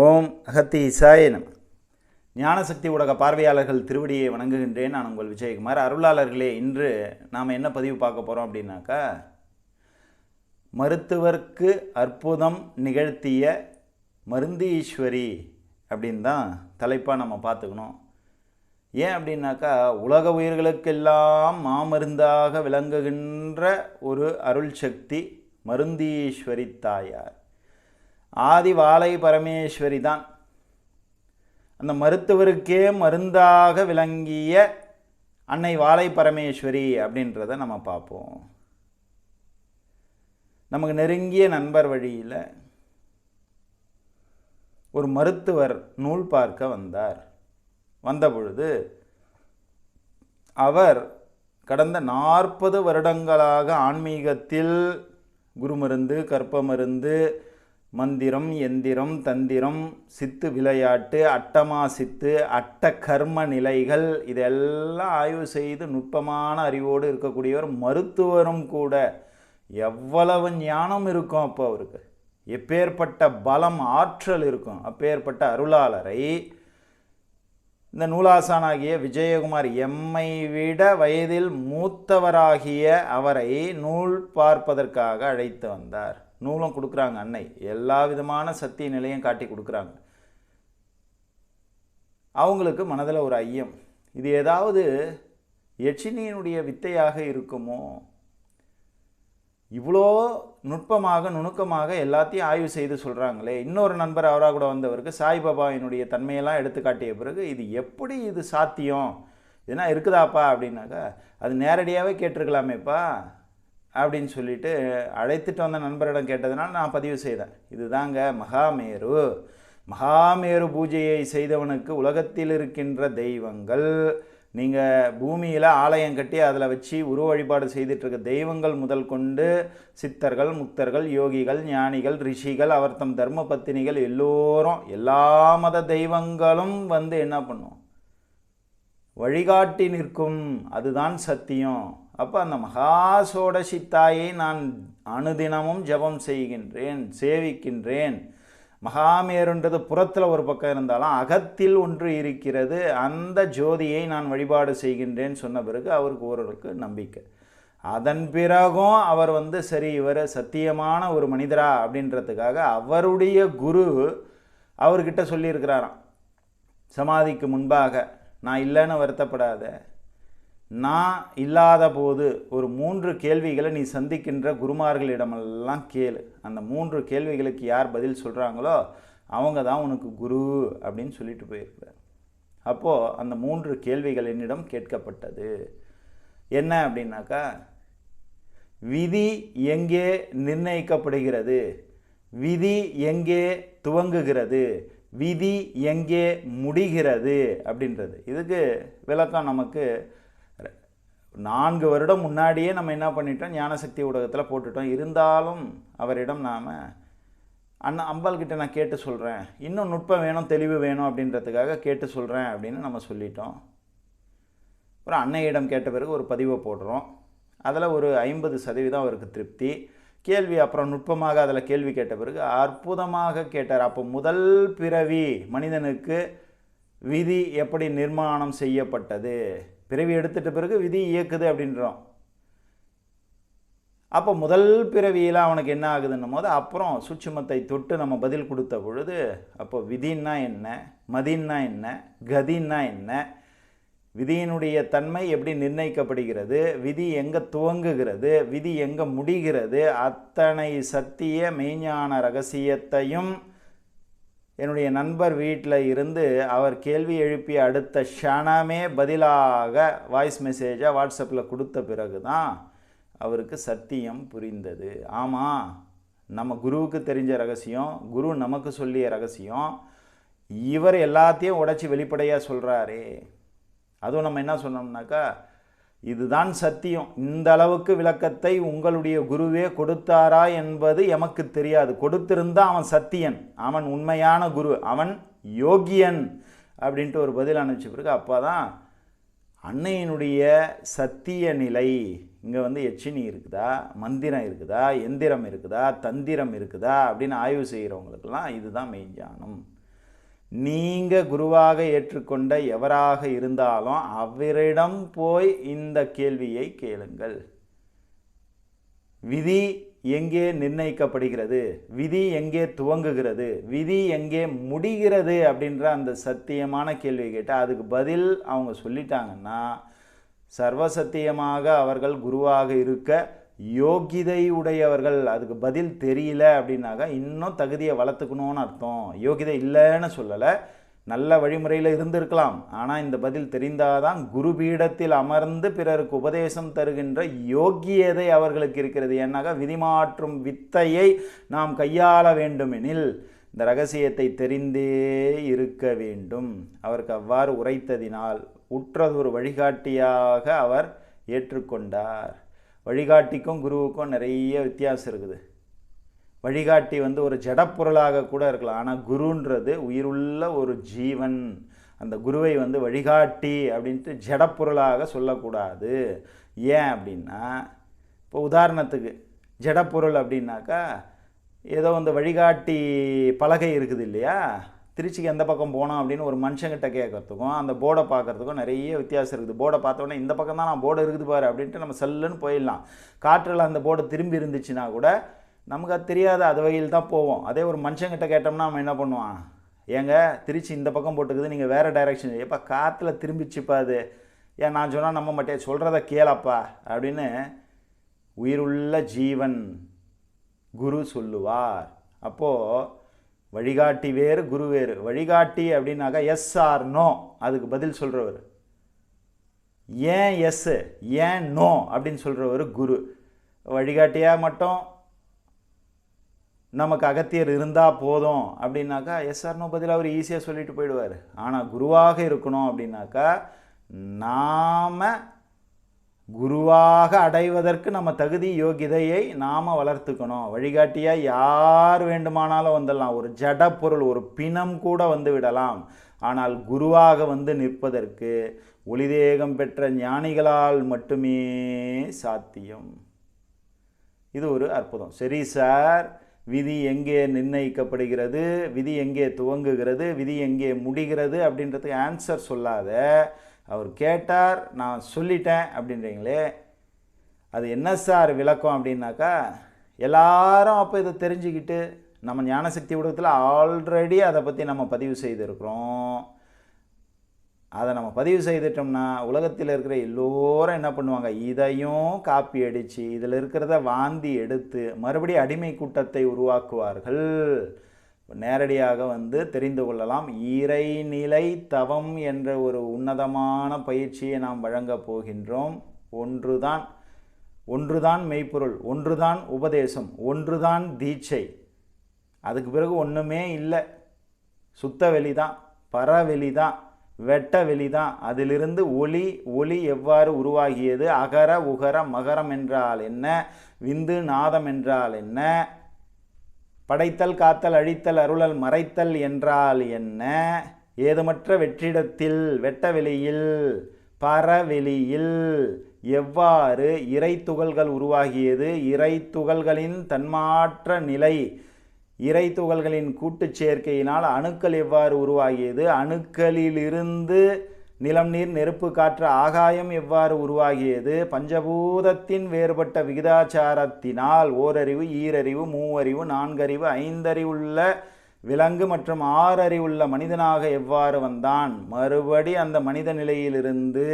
ஓம் அகத்தி இசாய நம. ஞானசக்தி ஊடக பார்வையாளர்கள் திருவடியை வணங்குகின்றேன். நான் உங்கள் விஜயகுமார். அருளாளர்களே இன்று நாம் என்ன பதிவு பார்க்க போகிறோம் அப்படின்னாக்கா மருத்துவர்க்கு அற்புதம் நிகழ்த்திய மருந்தீஸ்வரி அப்படின்னு தான் தலைப்பாக நம்ம பார்த்துக்கணும். ஏன் அப்படின்னாக்கா உலக உயிர்களுக்கெல்லாம் மாமருந்தாக விளங்குகின்ற ஒரு அருள் சக்தி மருந்தீஸ்வரி தாயார். ஆதி வாழை பரமேஸ்வரி தான். அந்த மருத்துவருக்கே மருந்தாக விளங்கிய அன்னை வாழை பரமேஸ்வரி அப்படின்றத நம்ம பார்ப்போம். நமக்கு நெருங்கிய நண்பர் வழியில் ஒரு மருத்துவர் நூல் பார்க்க வந்தார். வந்த பொழுது அவர் கடந்த நாற்பது வருடங்களாக ஆன்மீகத்தில் குருமருந்து கற்ப மருந்து மந்திரம் எந்திரம் தந்திரம் சித்து விளையாட்டு அட்டமா சித்து அட்ட கர்ம நிலைகள் இதெல்லாம் ஆய்வு செய்து நுட்பமான அறிவோடு இருக்கக்கூடியவர் மருத்துவரும் கூட. எவ்வளவு ஞானம் இருக்கும் அப்போ அவருக்கு. எப்பேற்பட்ட பலம் ஆற்றல் இருக்கும். அப்பேற்பட்ட அருளாளரை. இந்த நூலாசானாகிய விஜயகுமார் எம்மை விட வயதில் மூத்தவராகிய அவரை நூல் பார்ப்பதற்காக அழைத்து வந்தார். நூலும் கொடுக்குறாங்க அன்னை. எல்லா விதமான சக்தி நிலையும் காட்டி கொடுக்குறாங்க. அவங்களுக்கு மனதில் ஒரு ஐயம். இது ஏதாவது யட்சினியினுடைய வித்தையாக இருக்குமோ? இவ்வளோ நுட்பமாக நுணுக்கமாக எல்லாத்தையும் ஆய்வு செய்து சொல்கிறாங்களே இன்னொரு நண்பர் அவராக கூட வந்தவருக்கு சாய்பாபாவினுடைய தன்மையெல்லாம் எடுத்து காட்டிய பிறகு இது எப்படி இது சாத்தியம்? இதுனா இருக்குதாப்பா அப்படின்னாக்கா அது நேரடியாகவே கேட்டிருக்கலாமேப்பா. அப்படின்னு சொல்லிட்டு அழைத்துட்டு வந்த நண்பரிடம் கேட்டதுனால நான் பதிவு செய்தேன். இதுதாங்க மகாமேரு. மகாமேரு பூஜையை செய்தவனுக்கு உலகத்தில் இருக்கின்ற தெய்வங்கள். நீங்கள் பூமியில் ஆலயம் கட்டி அதில் வச்சு உருவ வழிபாடு செய்துட்ருக்க தெய்வங்கள் முதல் கொண்டு சித்தர்கள் முக்தர்கள் யோகிகள் ஞானிகள் ரிஷிகள் அவர் தம் தர்ம பத்தினிகள் எல்லோரும் எல்லா மத தெய்வங்களும் வந்து என்ன பண்ணும்? வழிகாட்டி நிற்கும். அதுதான் சத்தியம். அப்போ அந்த மகா சோடசித்தாயை நான் அணுதினமும் ஜபம் செய்கின்றேன் சேவிக்கின்றேன். மகாமேருன்றது புறத்தில் ஒரு பக்கம் இருந்தாலும் அகத்தில் ஒன்று இருக்கிறது. அந்த ஜோதியை நான் வழிபாடு செய்கின்றேன் சொன்ன பிறகு அவருக்கு ஒருவருக்கு நம்பிக்கை. அதன் பிறகும் அவர் வந்து சரி இவர் சத்தியமான ஒரு மனிதரா அப்படின்றதுக்காக அவருடைய குரு அவர்கிட்ட சொல்லியிருக்கிறாராம். சமாதிக்கு முன்பாக நான் இல்லைன்னு வருத்தப்படாத. நான் இல்லாத போது ஒரு மூன்று கேள்விகளை நீ சந்திக்கின்ற குருமார்களிடமெல்லாம் கேளு. அந்த மூன்று கேள்விகளுக்கு யார் பதில் சொல்கிறாங்களோ அவங்க தான் உனக்கு குரு அப்படின்னு சொல்லிட்டு போயிருக்கிறார். அப்போது அந்த மூன்று கேள்விகள் என்னிடம் கேட்கப்பட்டது. என்ன அப்படின்னாக்கா விதி எங்கே நிர்ணயிக்கப்படுகிறது? விதி எங்கே துவங்குகிறது? விதி எங்கே முடிகிறது? அப்படின்றது. இதுக்கு விளக்கம் நமக்கு நான்கு வருடம் முன்னாடியே நம்ம என்ன பண்ணிட்டோம்? ஞானசக்தி ஊடகத்தில் போட்டுட்டோம். இருந்தாலும் அவரிடம் நாம் அண்ணா அம்பாள்கிட்ட நான் கேட்டு சொல்கிறேன் இன்னும் நுட்பம் வேணும் தெளிவு வேணும் அப்படின்றதுக்காக கேட்டு சொல்கிறேன் அப்படின்னு நம்ம சொல்லிட்டோம். அப்புறம் அன்னையிடம் கேட்ட பிறகு ஒரு பதிவை போடுறோம். அதில் ஒரு ஐம்பது சதவீதம் அவருக்கு திருப்தி. கேள்வி அப்புறம் நுட்பமாக அதில் கேள்வி கேட்ட பிறகு அற்புதமாக கேட்டார். அப்போ முதல் பிறவி மனிதனுக்கு விதி எப்படி நிர்மாணம் செய்யப்பட்டது? பிறவி எடுத்துட்ட பிறகு விதி இயக்குது அப்படின்றோம். அப்போ முதல் பிறவியில் அவனுக்கு என்ன ஆகுதுன்னும் போது அப்புறம் சுட்சுமத்தை தொட்டு நம்ம பதில் கொடுத்த பொழுது அப்போ விதின்னா என்ன மதின்னா என்ன கதின்னா என்ன விதியினுடைய தன்மை எப்படி நிர்ணயிக்கப்படுகிறது விதி எங்கே துவங்குகிறது விதி எங்கே முடிகிறது அத்தனை சத்திய மெய்ஞான ரகசியத்தையும் என்னுடைய நண்பர் வீட்டில் இருந்து அவர் கேள்வி எழுப்பிய அடுத்த க்ஷணமே பதிலாக வாய்ஸ் மெசேஜை வாட்ஸ்அப்பில் கொடுத்த பிறகு தான் அவருக்கு சத்தியம் புரிந்தது. ஆமாம் நம்ம குருவுக்கு தெரிஞ்ச ரகசியம் குரு நமக்கு சொல்லிய ரகசியம் இவர் எல்லாத்தையும் உடச்சி வெளிப்படையாக சொல்கிறாரே அதுவும் நம்ம என்ன சொன்னோம்னாக்கா இதுதான் சத்தியம். இந்த அளவுக்கு விளக்கத்தை உங்களுடைய குருவே கொடுத்தாரா என்பது எமக்கு தெரியாது. கொடுத்திருந்தா அவன் சத்தியன். அவன் உண்மையான குரு. அவன் யோகியன் அப்படின்ட்டு ஒரு பதில் அனுப்பிச்ச பிறகு அப்போ தான் அன்னையினுடைய சத்திய நிலை இங்கே வந்து எச்சினி இருக்குதா? மந்திரம் இருக்குதா? எந்திரம் இருக்குதா? தந்திரம் இருக்குதா? அப்படின்னு ஆய்வு செய்கிறவங்களுக்கெல்லாம் இதுதான் மெய்ஞானம். நீங்கள் குருவாக ஏற்றுக்கொண்ட எவராக இருந்தாலும் அவரிடம் போய் இந்த கேள்வியை கேளுங்கள். விதி எங்கே நிர்ணயிக்கப்படுகிறது? விதி எங்கே துவங்குகிறது? விதி எங்கே முடிகிறது அப்படின்ற அந்த சத்தியமான கேள்வி கேட்டால் அதுக்கு பதில் அவங்க சொல்லிட்டாங்கன்னா சர்வசத்தியமாக அவர்கள் குருவாக இருக்க யோகிதை உடையவர்கள் அதுக்கு பதில் தெரியல அப்படின்னாக்கா இன்னும் தகுதியை வளர்த்துக்கணும்னு அர்த்தம். யோகிதை இல்லைன்னு சொல்லலை. நல்ல வழிமுறையில் இருந்திருக்கலாம். ஆனால் இந்த பதில் தெரிந்தாதான் குருபீடத்தில் அமர்ந்து பிறருக்கு உபதேசம் தருகின்ற யோக்கியதை அவர்களுக்கு இருக்கிறது. ஏன்னாக்கா விதிமாற்றும் வித்தையை நாம் கையாள வேண்டுமெனில் இந்த ரகசியத்தை தெரிந்தே இருக்க வேண்டும். அவருக்கு அவ்வாறு உரைத்ததினால் உற்றதொரு வழிகாட்டியாக அவர் ஏற்றுக்கொண்டார். வழிகாட்டிக்கும் குருவுக்கும் நிறைய வித்தியாசம் இருக்குது. வழிகாட்டி வந்து ஒரு ஜடப்பொருளாக கூட இருக்கலாம். ஆனால் குருன்றது உயிருள்ள ஒரு ஜீவன். அந்த குருவை வந்து வழிகாட்டி அப்படின்ட்டு ஜடப்பொருளாக சொல்லக்கூடாது. ஏன் அப்படின்னா இப்போ உதாரணத்துக்கு ஜடப்பொருள் அப்படின்னாக்கா ஏதோ வந்து வழிகாட்டி பலகை இருக்குது இல்லையா? திருச்சிக்கு எந்த பக்கம் போனோம் அப்படின்னு ஒரு மனுஷங்கிட்ட கேட்கறதுக்கும் அந்த போர்டை பார்க்கறதுக்கும் நிறைய வித்தியாசம் இருக்குது. போர்டை பார்த்தோன்னே இந்த பக்கம் தான் நான் போர்டு இருக்குது பாரு அப்படின்ட்டு நம்ம செல்லுன்னு போயிடலாம். காற்றில் அந்த போர்டு திரும்பி இருந்துச்சுன்னா கூட நமக்கு அது தெரியாத அது வகையில் தான் போவோம். அதே ஒரு மனுஷங்கிட்ட கேட்டோம்னா நம்ம என்ன பண்ணுவான்? ஏங்க திருச்சி இந்த பக்கம் போட்டுக்குது நீங்கள் வேறு டைரக்ஷன் எப்போ காற்றுல திரும்பிச்சுப்பா அது. ஏன் நான் சொன்னால் நம்ம மாட்டேன். சொல்கிறத கேளப்பா அப்படின்னு உயிருள்ள ஜீவன் குரு சொல்லுவார். அப்போது வழிகாட்டி வேறு குரு வேறு. வழிகாட்டி அப்படின்னாக்கா எஸ் ஆர் நோ அதுக்கு பதில் சொல்கிறவர் ஏன் எஸ்ஸு ஏன் நோ அப்படின்னு சொல்கிறவர் குரு. வழிகாட்டியாக மட்டும் நமக்கு அகத்தியர் இருந்தால் போதும் அப்படின்னாக்கா எஸ்ஆர்னோ பதில் அவர் ஈஸியாக சொல்லிட்டு போயிடுவார். ஆனால் குருவாக இருக்கணும் அப்படின்னாக்கா நாம் குருவாக அடைவதற்கு நம்ம தகுதி யோகிதையை நாம் வளர்த்துக்கணும். வழிகாட்டியாக யார் வேண்டுமானாலும் வந்துடலாம். ஒரு ஜட பொருள் ஒரு பிணம் கூட வந்து விடலாம். ஆனால் குருவாக வந்து நிற்பதற்கு ஒளிதேகம் பெற்ற ஞானிகளால் மட்டுமே சாத்தியம். இது ஒரு அற்புதம். சரி சார் விதி எங்கே நிர்ணயிக்கப்படுகிறது விதி எங்கே துவங்குகிறது விதி எங்கே முடிகிறது அப்படின்றதுக்கு ஆன்சர் சொல்லாத அவர் கேட்டார் நான் சொல்லிட்டேன் அப்படின்றீங்களே அது என்ன சார் விளக்கம் அப்படின்னாக்கா எல்லாரும் அப்போ இதை தெரிஞ்சுக்கிட்டு நம்ம ஞானசக்தி ஊடகத்தில் ஆல்ரெடி அதை பற்றி நம்ம பதிவு செய்திருக்கிறோம். அதை நம்ம பதிவு செய்துட்டோம்னா உலகத்தில் இருக்கிற எல்லோரும் என்ன பண்ணுவாங்க? இதையும் காப்பி அடித்து இதில் இருக்கிறத வாந்தி எடுத்து மறுபடியும் அடிமை கூட்டத்தை உருவாக்குவார்கள். நேரடியாக வந்து தெரிந்து கொள்ளலாம். இறைநிலை தவம் என்ற ஒரு உன்னதமான பயிற்சியை நாம் வழங்கப் போகின்றோம். ஒன்றுதான் ஒன்றுதான் மெய்ப்பொருள் ஒன்றுதான் உபதேசம் ஒன்றுதான் தீட்சை. அதுக்கு பிறகு ஒன்றுமே இல்லை. சுத்த வெளி தான் பறவெளி தான் வெட்ட வெளி தான் அதிலிருந்து ஒளி ஒளி எவ்வாறு உருவாகியது? அகர உகர மகரம் என்றால் என்ன? விந்து நாதம் என்றால் என்ன? படைத்தல் காத்தல் அழித்தல் அருளல் மறைத்தல் என்றால் என்ன? ஏதுமற்ற வெற்றிடத்தில் வெட்டவெளியில் பரவெளியில் எவ்வாறு இறை துகள்கள் உருவாகியது? இறை துகள்களின் தன்மாற்ற நிலை இறை துகள்களின் கூட்டுச் சேர்க்கையினால் அணுக்கள் எவ்வாறு உருவாகியது? அணுக்களிலிருந்து நிலம் நீர் நெருப்பு காற்று ஆகாயம் எவ்வாறு உருவாகியது? பஞ்சபூதத்தின் வேறுபட்ட விகிதாச்சாரத்தினால் ஓரறிவு ஈரறிவு மூவறிவு நான்கறிவு ஐந்தறிவுள்ள விலங்கு மற்றும் ஆறறிவுள்ள மனிதனாக எவ்வாறு வந்தான்? மறுபடி அந்த மனித நிலையிலிருந்து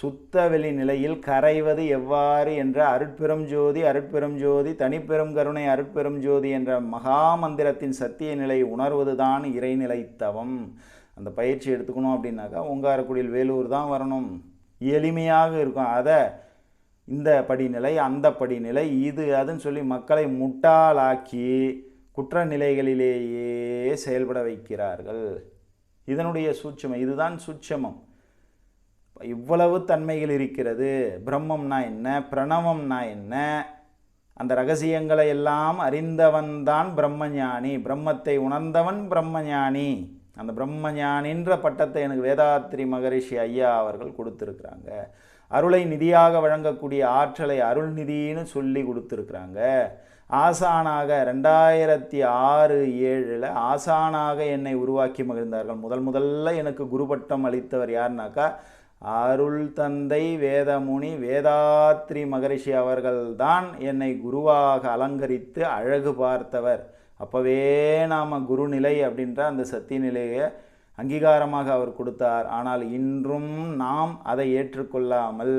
சுத்தவெளி நிலையில் கரைவது எவ்வாறு என்ற அருட்பெரும் ஜோதி அருட்பெரும் ஜோதி தனிப்பெரும் கருணை அருட்பெரும் ஜோதி என்ற மகா மந்திரத்தின் சத்திய நிலை உணர்வதுதான் இறைநிலைத்தவம். அந்த பயிற்சி எடுத்துக்கணும் அப்படின்னாக்கா ஓங்காரக்குடியில் வேலூர் தான் வரணும். எளிமையாக இருக்கும். அதை இந்த படிநிலை அந்த படிநிலை இது அதுன்னு சொல்லி மக்களை முட்டாளாக்கி குற்றநிலைகளிலேயே செயல்பட வைக்கிறார்கள். இதனுடைய சூட்சமம் இதுதான் சூட்சமம். இவ்வளவு தன்மைகள் இருக்கிறது. பிரம்மம்னா என்ன? பிரணவம்னா என்ன? அந்த ரகசியங்களை எல்லாம் அறிந்தவன்தான் பிரம்மஞானி. பிரம்மத்தை உணர்ந்தவன் பிரம்மஞானி. அந்த பிரம்மஞானின்ற பட்டத்தை எனக்கு வேதாத்திரி மகரிஷி ஐயா அவர்கள் கொடுத்துருக்குறாங்க. அருளை நிதியாக வழங்கக்கூடிய ஆற்றலை அருள் நிதின்னு சொல்லி கொடுத்துருக்குறாங்க. ஆசானாக ரெண்டாயிரத்தி ஆறு ஏழில் ஆசானாக என்னை உருவாக்கி மகிழ்ந்தார்கள். முதல் முதல்ல எனக்கு குருபட்டம் அளித்தவர் யாருனாக்கா? அருள் தந்தை வேதமுனி வேதாத்ரி மகரிஷி அவர்கள்தான் என்னை குருவாக அலங்கரித்து அழகு பார்த்தவர். அப்போவே நாம் குருநிலை அப்படின்ற அந்த சத்திய நிலையை அங்கீகாரமாக அவர் கொடுத்தார். ஆனால் இன்றும் நாம் அதை ஏற்றுக்கொள்ளாமல்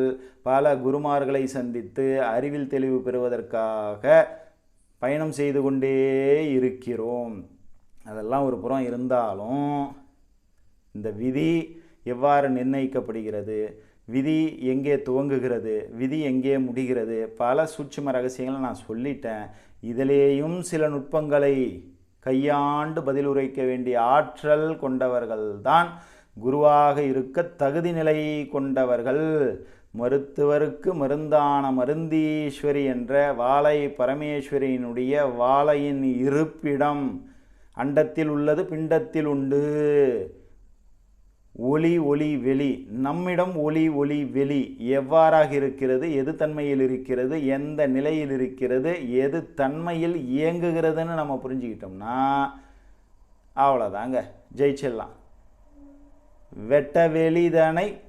பல குருமார்களை சந்தித்து அறிவில் தெளிவு பெறுவதற்காக பயணம் செய்து கொண்டே இருக்கிறோம். அதெல்லாம் ஒரு புறம் இருந்தாலும் இந்த விதி எவ்வாறு நிர்ணயிக்கப்படுகிறது? விதி எங்கே துவங்குகிறது? விதி எங்கே முடிகிறது? பல சூட்சும ரகசியங்களை நான் சொல்லிட்டேன். இதிலேயும் சில நுட்பங்களை கையாண்டு பதில் உரைக்க வேண்டிய ஆற்றல் கொண்டவர்கள்தான் குருவாக இருக்க தகுதி நிலை கொண்டவர்கள். மருத்துவருக்கு மருந்தான மருந்தீஸ்வரி என்ற வாழை பரமேஸ்வரியினுடைய வாழையின் இருப்பிடம் அண்டத்தில் உள்ளது பிண்டத்தில் உண்டு. ஒளி ஒளி வெளி. நம்மிடம் ஒளி ஒளி வெளி எவ்வாறாக இருக்கிறது? எது தன்மையில் இருக்கிறது? எந்த நிலையில் இருக்கிறது? எது தன்மையில் இயங்குகிறதுன்னு நம்ம புரிஞ்சுக்கிட்டோம்னா அவ்வளோதாங்க. ஜெயிச்சிடலாம். வெட்ட வெளிதனை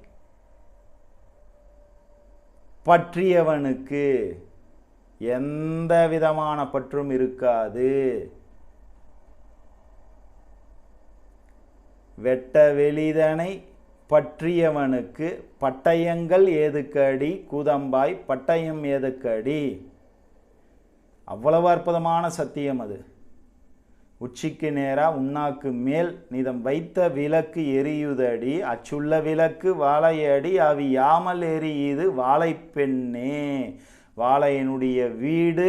பற்றியவனுக்கு எந்த விதமான பற்றும் இருக்காது. வெட்ட வெளிதனை பற்றியவனுக்கு பட்டயங்கள் ஏதுக்கடி? கூதம்பாய் பட்டயம் ஏதுக்கடி? அவ்வளவு அற்புதமான சத்தியம் அது. உச்சிக்கு நேரா உண்ணாக்கு மேல் நிதம் வைத்த விளக்கு எரியுதடி அச்சுள்ள விளக்கு வாழையடி அவி யாமல் எரியுது வாழைப்பெண்ணே வாழையனுடைய வீடு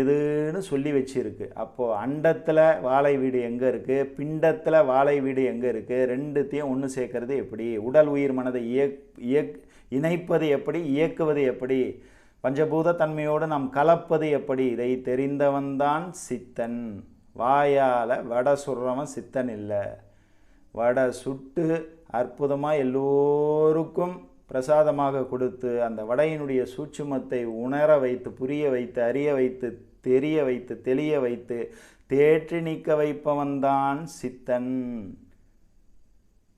எதுன்னு சொல்லி வச்சிருக்கு. அப்போது அண்டத்தில் வாழை வீடு எங்கே இருக்குது பிண்டத்தில் வாழை வீடு எங்கே இருக்குது ரெண்டுத்தையும் ஒன்று சேர்க்கறது எப்படி? உடல் உயிர் மனதை இயக் இயக் இணைப்பது எப்படி? இயக்குவது எப்படி? பஞ்சபூத தன்மையோடு நாம் கலப்பது எப்படி? இதை தெரிந்தவன்தான் சித்தன். வாயால் வடை சுடுறவன் சித்தன் இல்லை. வடை சுட்டு அற்புதமாக எல்லோருக்கும் பிரசாதமாக கொடுத்து அந்த வடையினுடைய சூட்சுமத்தை உணர வைத்து புரிய வைத்து அறிய வைத்து தெரிய வைத்து தெளிய வைத்து தேற்றி நீக்க வைப்பவன்தான் சித்தன்.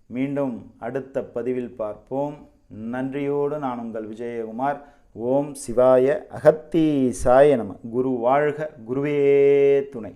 மீண்டும் அடுத்த பதிவில் பார்ப்போம். நன்றியோடு நான் உங்கள் விஜயகுமார். ஓம் சிவாய அகத்தீசாய நம. குரு வாழ்க குருவே துணை.